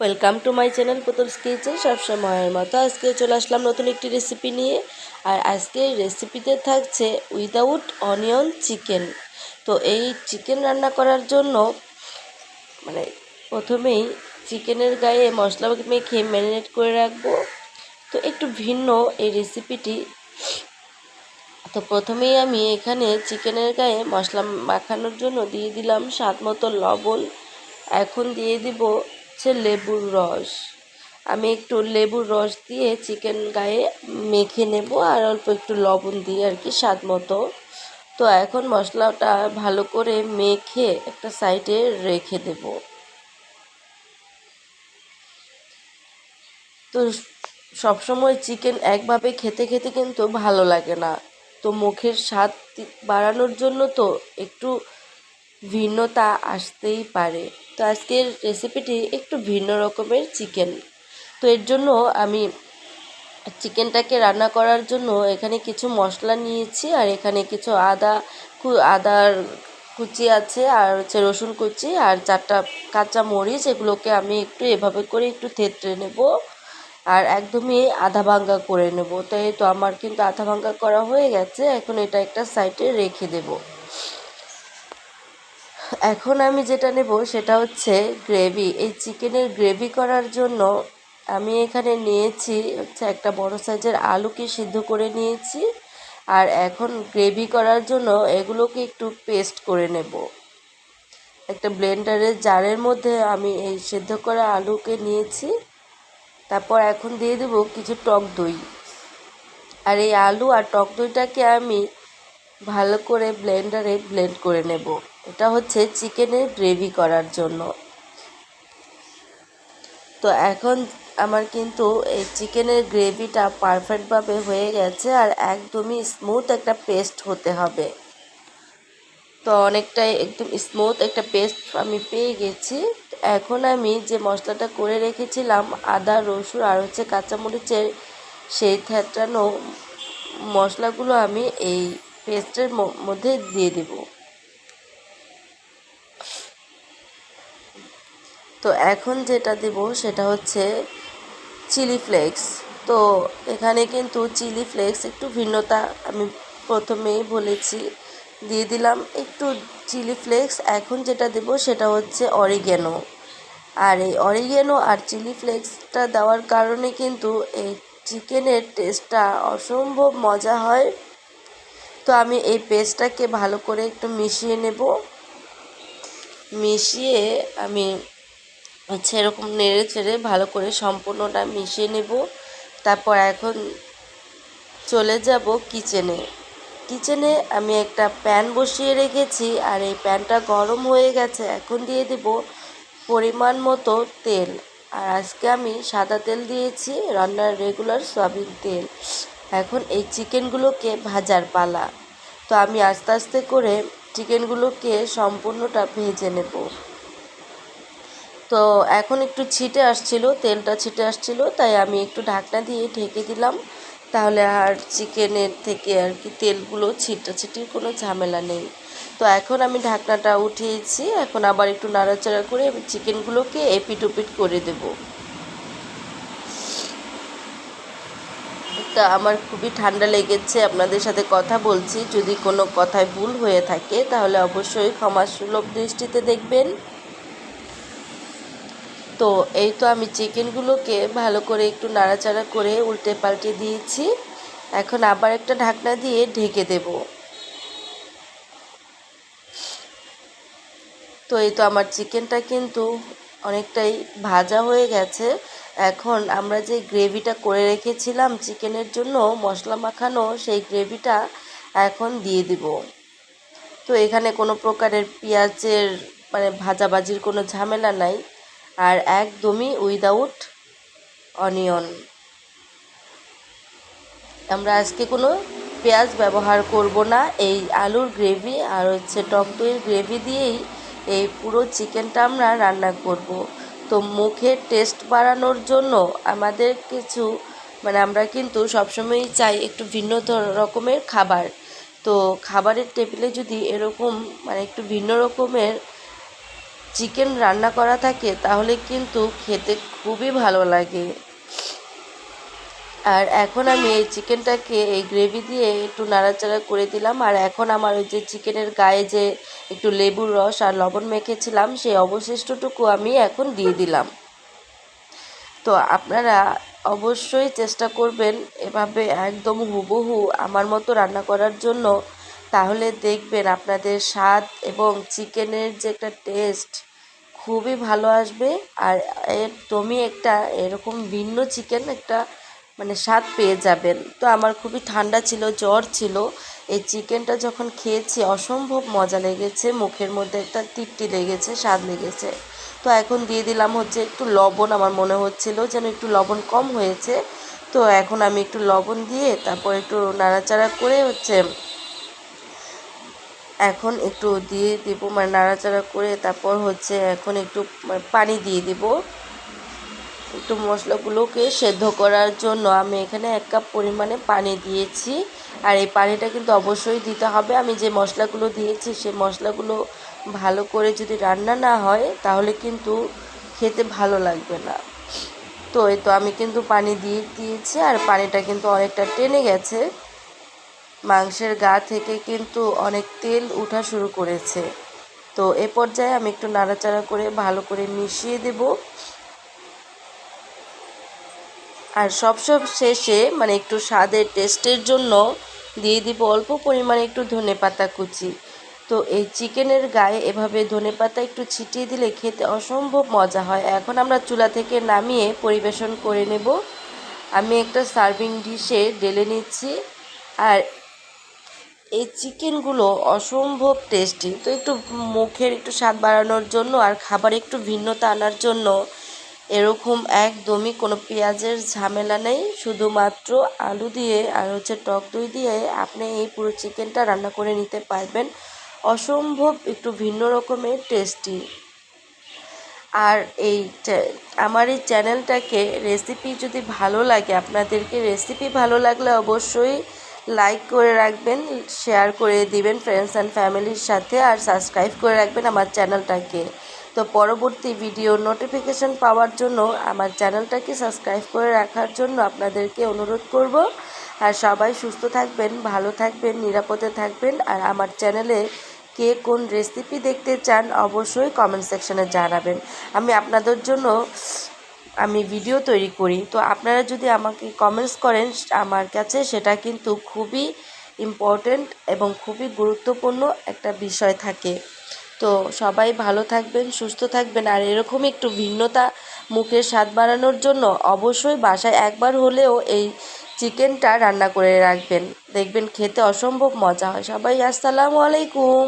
Welcome to my channel Putul's kitchen সবসময়ের মতো আজকে চলে আসলাম নতুন একটি রেসিপি নিয়ে। আর আজকে রেসিপিতে থাকছে উইদাউট অনিয়ন চিকেন তো এই চিকেন রান্না করার জন্য মানে প্রথমেই চিকেনের গায়ে মশলা মেখে ম্যারিনেট করে রাখব। তো একটু ভিন্ন এই রেসিপিটি তো প্রথমেই আমি এখানে চিকেনের গায়ে মশলা মাখানোর জন্য দিয়ে দিলাম স্বাদ মতো লবণ। এখন দিয়ে দিব হচ্ছে লেবুর রস। আমি একটু লেবুর রস দিয়ে চিকেন গায়ে মেখে নেব আর অল্প একটু লবণ দিয়ে আর কি স্বাদ মতো। তো এখন মশলাটা ভালো করে মেখে একটা সাইডে রেখে দেব। তো সবসময় চিকেন একভাবে খেতে খেতে কিন্তু ভালো লাগে না। তো মুখের স্বাদ বাড়ানোর জন্য তো একটু ভিন্নতা আসতেই পারে। তো আজকের রেসিপিটি একটু ভিন্ন রকমের চিকেন তো এর জন্য আমি চিকেনটাকে রান্না করার জন্য এখানে কিছু মশলা নিয়েছি আর এখানে কিছু আদা কু, আদার কুচি আছে আর হচ্ছে রসুন কুচি আর চারটা কাঁচা মরিচ। এগুলোকে আমি একটু এভাবে করে একটু থেতড়ে নেব আর একদমই আধা ভাঙ্গা করে নেব। তো এই তো আমার কিন্তু আধা ভাঙ্গা করা হয়ে গেছে। এখন এটা একটা সাইডে রেখে দেবো। এখন আমি যেটা নেব সেটা হচ্ছে গ্রেভি। এই চিকেনের গ্রেভি করার জন্য আমি এখানে নিয়েছি হচ্ছে একটা বড় সাইজের আলুকে সিদ্ধ করে নিয়েছি। আর এখন গ্রেভি করার জন্য এগুলোকে একটু পেস্ট করে নেব। একটা ব্লেন্ডারের জারের মধ্যে আমি এই সিদ্ধ করা আলুকে নিয়েছি। তারপর এখন দিয়ে দেবো কিছু টক দই। আর এই আলু আর টক দইটাকে আমি ভালো করে ব্লেন্ডারে ব্লেন্ড করে নেব। এটা হচ্ছে চিকেনের গ্রেভি করার জন্য। তো এখন আমার কিন্তু এই চিকেনের গ্রেভিটা পারফেক্টভাবে হয়ে গেছে আর একদমই স্মুথ একটা পেস্ট হতে হবে। তো অনেকটাই একদম স্মুথ একটা পেস্ট আমি পেয়ে গেছি। এখন আমি যে মশলাটা করে রেখেছিলাম, আদা, রসুন আর হচ্ছে কাঁচামরিচের সেই থেতরানো মশলাগুলো আমি এই পেস্টের মধ্যে দিয়ে দেবো। তো এখন যেটা দেব সেটা হচ্ছে চিলি ফ্লেক্স। তো এখানে কিন্তু চিলি ফ্লেক্স একটু ভিন্নতা আমি প্রথমেই বলেছি, দিয়ে দিলাম একটু চিলি ফ্লেক্স। এখন যেটা দেব সেটা হচ্ছে অরিগেনো। আর এই অরিগেনো আর চিলি ফ্লেক্সটা দেওয়ার কারণে কিন্তু এই চিকেনের টেস্টটা অসম্ভব মজা হয়। তো আমি এই পেস্টটাকে ভালো করে একটু মিশিয়ে নেব। মিশিয়ে আমি হচ্ছে এরকম নেড়ে চেড়ে ভালো করে সম্পূর্ণটা মিশিয়ে নেব। তারপর এখন চলে যাব কিচেনে। কিচেনে আমি একটা প্যান বসিয়ে রেখেছি আর এই প্যানটা গরম হয়ে গেছে। এখন দিয়ে দেব পরিমাণ মতো তেল। আর আজকে আমি সাদা তেল দিয়েছি, রান্নার রেগুলার সয়াবিন তেল। এখন এই চিকেনগুলোকে ভাজার পালা। তো আমি আস্তে আস্তে করে চিকেনগুলোকে সম্পূর্ণটা ভেজে নেব। তো এখন একটু ছিটে আসছিল, তেলটা ছিটে আসছিল, তাই আমি একটু ঢাকনা দিয়ে ঢেকে দিলাম। তাহলে আর চিকেনের থেকে আর কি তেলগুলো ছিটাছিটির কোনো ঝামেলা নেই। তো এখন আমি ঢাকনাটা উঠিয়েছি, এখন আবার একটু নাড়াচাড়া করে চিকেনগুলোকে এপিট ওপিট করে দেব। তা আমার খুবই ঠান্ডা লেগেছে, আপনাদের সাথে কথা বলছি। যদি কোনো কথায় ভুল হয়ে থাকে, তাহলে অবশ্যই ক্ষমা সুলভ দৃষ্টিতে দেখবেন। তো, এই তো আমি চিকেনগুলোকে ভালো করে একটু নাড়াচাড়া করে উল্টে পাল্টে দিয়েছি। এখন আবার একটা ঢাকনা দিয়ে ঢেকে দেব। তো, এই তো আমার চিকেনটা কিন্তু অনেকটাই ভাজা হয়ে গেছে। এখন আমরা যে গ্রেভিটা করে রেখেছিলাম চিকেনের জন্য, মশলা মাখানো, সেই গ্রেভিটা এখন দিয়ে দিব। তো এখানে কোনো প্রকারের পেঁয়াজের মানে ভাজাভাজির কোনো ঝামেলা নাই। আর একদমই উইদাউট অনিয়ন আমরা আজকে কোনো পেঁয়াজ ব্যবহার করব না, এই আলুর গ্রেভি আর হচ্ছে টক দইয়ের গ্রেভি দিয়েই এই পুরো চিকেনটা আমরা রান্না করব। তো মুখের টেস্ট বাড়ানোর জন্য আমাদের কিছু মানে আমরা কিন্তু সবসময়ই চাই একটু ভিন্ন রকমের খাবার। তো খাবারের টেবিলে যদি এরকম মানে একটু ভিন্ন রকমের চিকেন রান্না করা থাকে, তাহলে কিন্তু খেতে খুবই ভালো লাগে। আর এখন আমি এই চিকেনটাকে, এই গ্রেভি দিয়ে একটু নাড়াচাড়া করে দিলাম। আর এখন আমার ওই যে চিকেনের গায়ে যে একটু লেবুর রস আর লবণ মেখেছিলাম, সেই অবশিষ্টটুকু আমি এখন দিয়ে দিলাম। তো আপনারা অবশ্যই চেষ্টা করবেন এভাবে একদম হুবহু আমার মতো রান্না করার জন্য। তাহলে দেখবেন আপনাদের স্বাদ এবং চিকেনের যে একটা টেস্ট খুবই ভালো আসবে। আর একদমই একটা এরকম ভিন্ন চিকেন, একটা মানে স্বাদ পেয়ে যাবেন। তো আমার খুবই ঠান্ডা ছিল, জ্বর ছিল। এই চিকেনটা যখন খেয়েছি, অসম্ভব মজা লেগেছে। মুখের মধ্যে একটা তৃপ্তি লেগেছে, স্বাদ লেগেছে। তো এখন দিয়ে দিলাম হচ্ছে একটু লবণ। আমার মনে হচ্ছিল যেন একটু লবণ কম হয়েছে। তো এখন আমি একটু লবণ দিয়ে তারপর একটু নাড়াচাড়া করে হচ্ছে এখন একটু দিয়ে দেব। মানে নাড়াচাড়া করে তারপর হচ্ছে এখন একটু মানে পানি দিয়ে দেব। একটু মশলাগুলোকে সেদ্ধ করার জন্য আমি এখানে এক কাপ পরিমাণে পানি দিয়েছি। আর এই পানিটা কিন্তু অবশ্যই দিতে হবে। আমি যে মশলাগুলো দিয়েছি, সেই মশলাগুলো ভালো করে যদি রান্না না হয়, তাহলে কিন্তু খেতে ভালো লাগবে না। তো এই তো আমি কিন্তু পানি দিয়ে দিয়েছি আর পানিটা কিন্তু অনেকটা টেনে গেছে। মাংসের গা থেকে কিন্তু অনেক তেল উঠা শুরু করেছে। তো এ পর্যায়ে আমি একটু নাড়াচাড়া করে ভালো করে মিশিয়ে দেব। আর সব সব শেষে মানে একটু স্বাদের টেস্টের জন্য দিয়ে দিব অল্প পরিমাণে একটু ধনে পাতা কুচি। তো এই চিকেনের গায়ে এভাবে ধনে পাতা একটু ছিটিয়ে দিলে খেতে অসম্ভব মজা হয়। এখন আমরা চুলা থেকে নামিয়ে পরিবেশন করে নেব। আমি একটা সার্ভিং ডিশে ঢেলে নিচ্ছি। আর এই চিকেনগুলো অসম্ভব টেস্টি। তো একটু মুখের একটু স্বাদ বাড়ানোর জন্য আর খাবার একটু ভিন্নতা আনার জন্য এরকম একদমই কোনো পেঁয়াজের ঝামেলা নেই। শুধুমাত্র আলু দিয়ে আর হচ্ছে টক দই দিয়ে আপনি এই পুরো চিকেনটা রান্না করে নিতে পারবেন। অসম্ভব একটু ভিন্ন রকমের টেস্টি আর এই আমার এই চ্যানেলটাকে রেসিপি যদি ভালো লাগে, আপনাদেরকে রেসিপি ভালো লাগলে অবশ্যই লাইক করে রাখবেন শেয়ার করে দিবেন ফ্রেন্ডস অ্যান্ড ফ্যামিলির সাথে আর সাবস্ক্রাইব করে রাখবেন আমার চ্যানেলটাকে। তো পরবর্তী ভিডিও নোটিফিকেশান পাওয়ার জন্য আমার চ্যানেলটাকে সাবস্ক্রাইব করে রাখার জন্য আপনাদেরকে অনুরোধ করব। আর সবাই সুস্থ থাকবেন, ভালো থাকবেন, নিরাপদে থাকবেন। আর আমার চ্যানেলে কে কোন রেসিপি দেখতে চান অবশ্যই কমেন্ট সেকশানে জানাবেন। আমি আপনাদের জন্য আমি ভিডিও তৈরি করি। তো আপনারা যদি আমাকে কমেন্টস করেন, আমার কাছে সেটা কিন্তু খুবই ইম্পর্ট্যান্ট এবং খুবই গুরুত্বপূর্ণ একটা বিষয় থাকে। তো সবাই ভালো থাকবেন, সুস্থ থাকবেন। আর এরকম একটু ভিন্নতা মুখের স্বাদ বাড়ানোর জন্য অবশ্যই বাসায় একবার হলেও এই চিকেনটা রান্না করে রাখবেন। দেখবেন খেতে অসম্ভব মজা হয়। সবাই আসসালামু আলাইকুম।